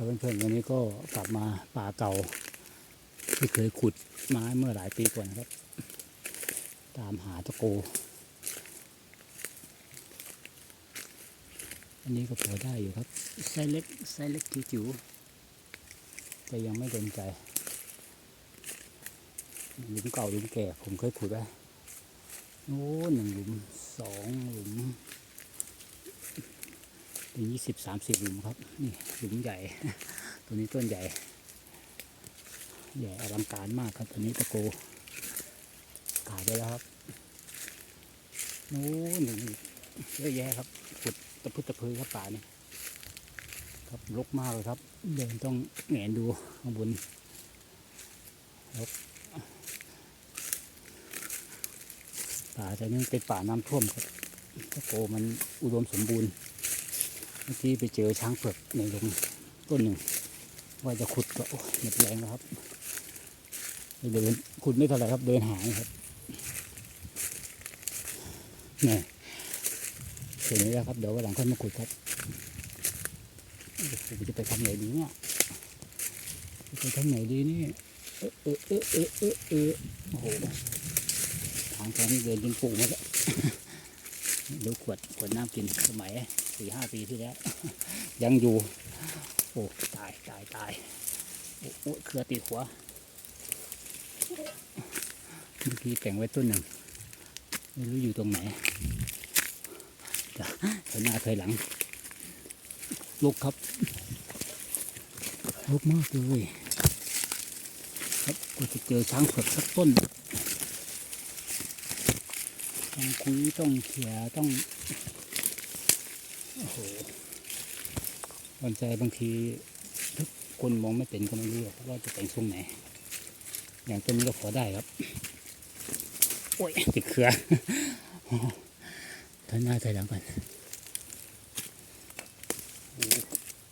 ครับเพื่อนๆวันนี้ก็กลับมาป่าเก่า ที่เคยขุดไม้เมื่อหลายปีก่อนนะครับ ตามหาตะโก อันนี้ก็พอได้อยู่ครับไซส์เล็กไซส์เล็กจิ๋วๆแต่ยังไม่โดนใจหลุมเก่าหลุมแก่ผมเคยขุดไว้โอ้หนึ่งหลุมสองหลุม เป็นยี่สิบสามสิบหลุมครับ นี่หลุมใหญ่ ตัวนี้ต้นใหญ่ ใหญ่อลังการมากครับ ตัวนี้ตะโกขายไปแล้วครับโน้นเยอะแยะครับขุดตะพุตตะพือครับป่านี่ครับรกมากเลยครับ เดินต้องแหงนดูข้างบนรกป่าแต่นี่เป็นป่าน้ำท่วมครับตะโกมันอุดมสมบูรณ์ มื่อกี้ไปเจอช้างเผือกในลงต้นหนึ่ง ว่าจะขุดก็โอ้ยหมดแรงแล้วครับเดินขุดไม่เท่าไหร่ครับเดินหายครับนี่ถึงนี้แล้วครับเดี๋ยววันหลังค่อยมาขุดครับโอ้โหจะไปทำไหนดีเนี่ยจะไปทำไหนดีนี่เออเออเออเออเออเออโอ้โหทางแค่นี้เดินจนปุ่งหมดแล้วดูขวดขวดน้ำกินสมัย สี่ห้าปีที่แล้ว ยังอยู่ โอ้ตายตายตายโอ้โอเครือติดหัวเมื่อกี้แต่งไว้ต้นหนึ่งไม่รู้อยู่ตรงไหนเดี๋ยวถอยหน้าถอยหลัง ลุกครับ ลุกมากเลยครับก็จะเจอช้างเผือกสักต้น ต้องคุยต้องเขี่ยต้อง โอ้โหบอนไซบางทีทุกคนมองไม่เป็นก็ไม่รู้หรอกว่าจะแต่งทรงไหน อย่างต้นนี้ก็พอได้ครับ โอ้ยติดเครือท่านหน้าใจหลังก่อน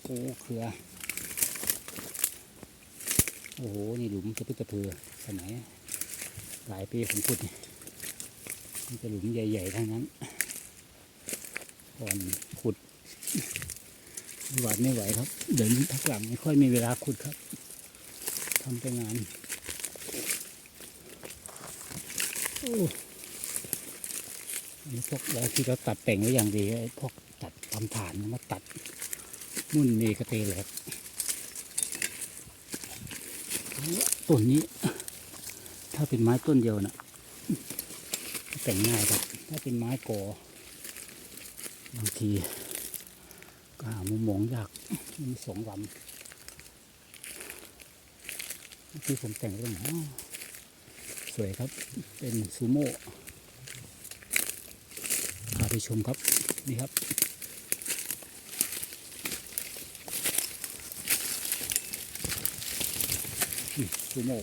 โอ้โหเครือ โอ้โห นี่หลุมจะพึ่ตะเพือสมัยหลายปีผมขุดนี่มันจะหลุมใหญ่ๆทั้งนั้น ก่อนขุดหวาดไม่ไหวครับ เดี๋ยวนี้พักหลังไม่ค่อยมีเวลาขุดครับทำแต่งานโอ้นนี้พวกแล้วที่เราตัดแต่งไว้อย่างดีไอ้พวกตัดทำฐานมาตัดมุ่นนีกระเตแหลกต้นนี้ ถ้าเป็นไม้ต้นเดียวนะแต่งง่ายครับ ถ้าเป็นไม้กอ บางทีก็หามุมมองยากมีสองลำเมื่อกี้ผมแต่งเรื่องสวยครับ เป็นซูโม่พาไปชมครับ นี่ครับซูโม่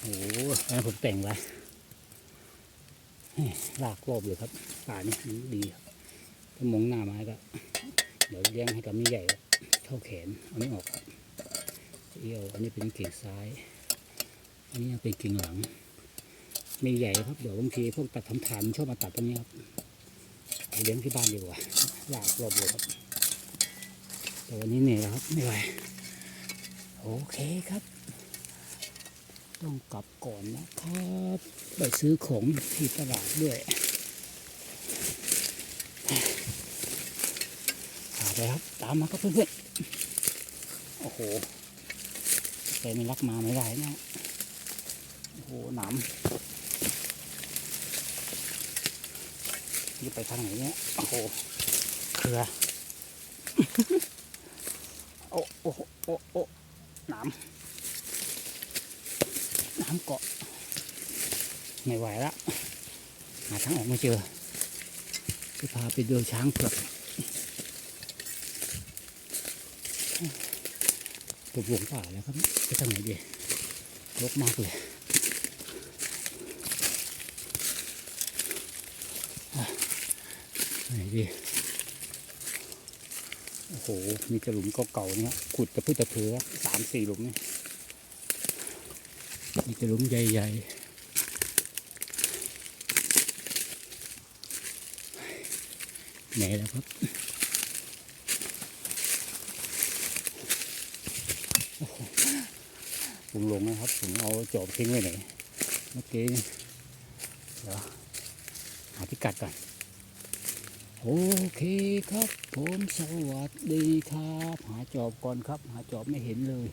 โอ้โหอันนั้นผมแต่งไว้เฮ้ยลากรอบเลยครับป่านี่ดีครับ ถ้ามองหน้าไม้ก็ เดี๋ยวเลี้ยงให้กับมีใหญ่เท่าแขนเอาไม่ออกเอี้ยวอันนี้เป็นกิ่งซ้าย อันนี้เป็นกิ่งหลัง มีใหญ่ครับเดี๋ยวบางทีพวกตัดทำฐานชอบมาตัดตรงนี้ครับเลี้ยงที่บ้านดีกว่าลากรอบเลยครับแต่วันนี้เหนื่อยครับไม่ไหวโอเคครับ ต้องกลับก่อนนะครับไปซื้อของที่ตลาดด้วย ไปครับตามมาครับเพื่อนๆโอ้โหใครไม่รักมาไม่ได้นะโอ้โหหนามนี่ไปทางไหนเนี่ยโอ้โหเครือโอ้โอ้โอ้โอ้หนามหน้ำเกาะไม่ไหวละหาทางออกไม่เจอจะพาไปดูช้างเผือก ผมหลงป่าแล้วครับไปทางไหนดีรกมากเลยไหนดีโอ้โห มีกระหลุมเก่าๆเนี่ยขุดกระพือตะเพือสามสี่หลุมนี่มีกระหลุมใหญ่ๆไหนแล้วครับ ผมลงนะครับผมเอาจอบทิ้งไว้ไหนเมื่อกี้เดี๋ยวหาพิกัดก่อนโอเคครับ ผมสวัสดีครับ หาจอบก่อนครับ หาจอบไม่เห็นเลย